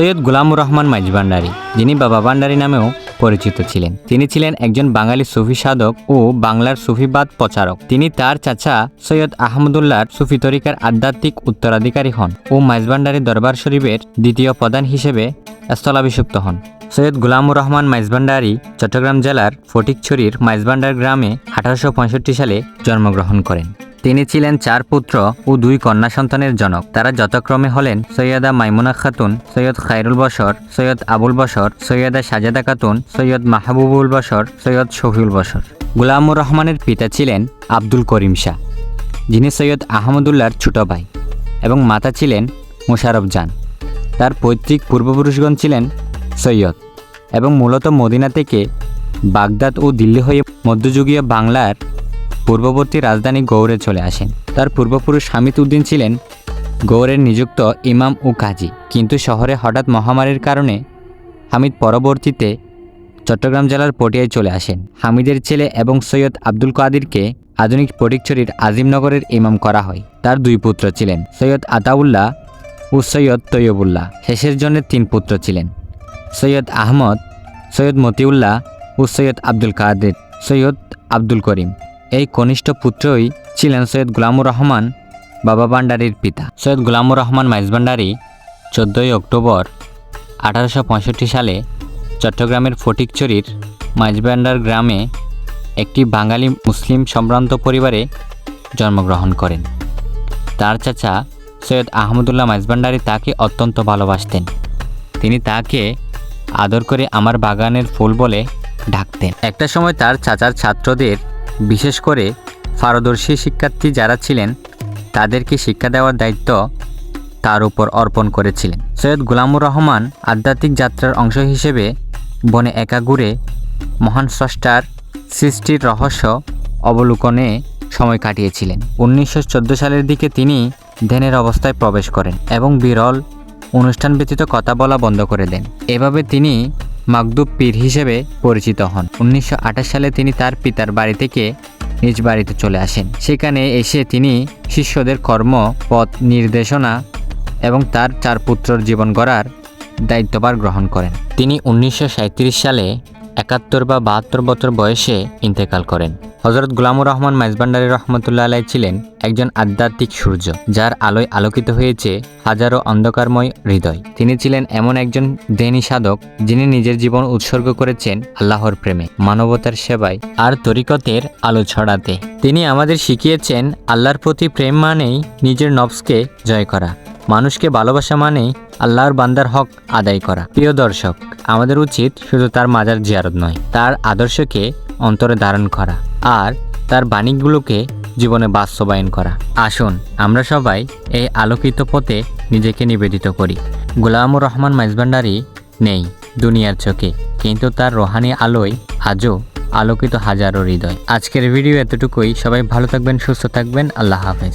সৈয়দ গুলামুর রহমান মাইজভান্ডারী যিনি বাবা ভান্ডারী নামেও পরিচিত ছিলেন। তিনি ছিলেন একজন বাঙালি সুফি সাধক ও বাংলার সুফিবাদ প্রচারক। তিনি তার চাচা সৈয়দ আহমদুল্লাহর সুফি তরিকার আধ্যাত্মিক উত্তরাধিকারী হন ও মাইজভান্ডারী দরবার শরীফের দ্বিতীয় প্রধান হিসেবে স্থলাভিষিক্ত হন। সৈয়দ গুলামুর রহমান মাইজভান্ডারী চট্টগ্রাম জেলার ফটিকছড়ির মাইজভান্ডার গ্রামে আঠারোশো পঁয়ষট্টি সালে জন্মগ্রহণ করেন। তিনি ছিলেন চার পুত্র ও দুই কন্যা সন্তানের জনক। তারা যথাক্রমে হলেন সৈয়দা মাইমুনা খাতুন, সৈয়দ খায়রুল বশর, সৈয়দ আবুল বশর, সৈয়দা সাজেদা খাতুন, সৈয়দ মাহবুবুল বশর, সৈয়দ শফিউল বশর। গুলামুর রহমানের পিতা ছিলেন আব্দুল করিম শাহ, যিনি সৈয়দ আহমদুল্লাহর ছোট ভাই এবং মাতা ছিলেন মোশারফ জান। তার পৈতৃক পূর্বপুরুষগণ ছিলেন সৈয়দ এবং মূলত মদিনা থেকে বাগদাদ ও দিল্লি হয়ে মধ্যযুগীয় বাংলার পূর্ববর্তী রাজধানী গৌড়ে চলে আসেন। তার পূর্বপুরুষ হামিদ উদ্দিন ছিলেন গৌড়ের নিযুক্ত ইমাম ও কাজী। কিন্তু শহরে হঠাৎ মহামারীর কারণে হামিদ পরবর্তীতে চট্টগ্রাম জেলার পটিয়ায় চলে আসেন। হামিদের ছেলে এবং সৈয়দ আব্দুল কাদিরকে আধুনিক ফটিকছড়ির আজিমনগরের ইমাম করা হয়। তার দুই পুত্র ছিলেন, সৈয়দ আতাউল্লাহ ও সৈয়দ তৈয়বুল্লাহ। শেষের জন্য তিন পুত্র ছিলেন, সৈয়দ আহমদ, সৈয়দ মতিউল্লাহ ও সৈয়দ আব্দুল কাদের, সৈয়দ আব্দুল করিম। এই কনিষ্ঠ পুত্রই ছিলেন সৈয়দ গুলামুর রহমান বাবা ভান্ডারির পিতা। সৈয়দ গুলামুর রহমান মাইজভান্ডারী চোদ্দোই অক্টোবর আঠারোশো পঁয়ষট্টি সালে চট্টগ্রামের ফটিকছড়ির মাইজভান্ডার গ্রামে একটি বাঙালি মুসলিম সম্ভ্রান্ত পরিবারে জন্মগ্রহণ করেন। তার চাচা সৈয়দ আহমদুল্লাহ মাইজভান্ডারী তাকে অত্যন্ত ভালোবাসতেন। তিনি তাকে আদর করে আমার বাগানের ফুল বলে ডাকতেন। একটা সময় তার চাচার ছাত্রদের বিশেষ করে পারদর্শী শিক্ষার্থী যারা ছিলেন, তাদেরকে শিক্ষা দেওয়ার দায়িত্ব তার উপর অর্পণ করেছিলেন। সৈয়দ গুলামুর রহমান আধ্যাত্মিক যাত্রার অংশ হিসেবে বনে একা ঘুরে মহান স্রষ্টার সৃষ্টির রহস্য অবলোকনে সময় কাটিয়েছিলেন। উনিশশো চোদ্দ সালের দিকে তিনি ধ্যানের অবস্থায় প্রবেশ করেন এবং বিরল অনুষ্ঠান ব্যতীত কথা বলা বন্ধ করে দেন। এভাবে তিনি মাকদুব পীর হিসেবে পরিচিত হন। উনিশশো আঠাশ সালে তিনি তার পিতার বাড়ি থেকে নিজ বাড়িতে চলে আসেন। সেখানে এসে তিনি শিষ্যদের কর্ম, পথ নির্দেশনা এবং তার চার পুত্রর জীবন গড়ার দায়িত্বভার গ্রহণ করেন। তিনি উনিশশো সাঁইত্রিশ সালে একাত্তর বা বাহাত্তর বছর বয়সে ইন্তেকাল করেন। হজরত গুলামুর রহমান মাইজবান্ডারি রহমতুল্লা আলাই ছিলেন একজন আধ্যাত্মিক সূর্য, যার আলোয় আলোকিত হয়েছে হাজারো অন্ধকারময় হৃদয়। তিনি ছিলেন এমন একজন দেনী সাধক, যিনি নিজের জীবন উৎসর্গ করেছেন আল্লাহর প্রেমে, মানবতার সেবায় আর তরিকতের আলো ছড়াতে। তিনি আমাদের শিখিয়েছেন, আল্লাহর প্রতি প্রেম মানেই নিজের নবসকে জয় করা, মানুষকে ভালোবাসা মানেই আল্লাহর বান্দার হক আদায় করা। প্রিয় দর্শক, আমাদের উচিত শুধু তার মাজার জিয়ারত নয়, তার আদর্শকে অন্তরে ধারণ করা আর তার বাণীগুলোকে জীবনে বাস্তবায়ন করা। আসুন, আমরা সবাই এই আলোকিত পথে নিজেকে নিবেদিত করি। গোলামুর রহমান মাইজভান্ডারি নেই দুনিয়ার চোখে, কিন্তু তার রোহানি আলোয় আজও আলোকিত হাজারো হৃদয়। আজকের ভিডিও এতটুকুই। সবাই ভালো থাকবেন, সুস্থ থাকবেন। আল্লাহ হাফেজ।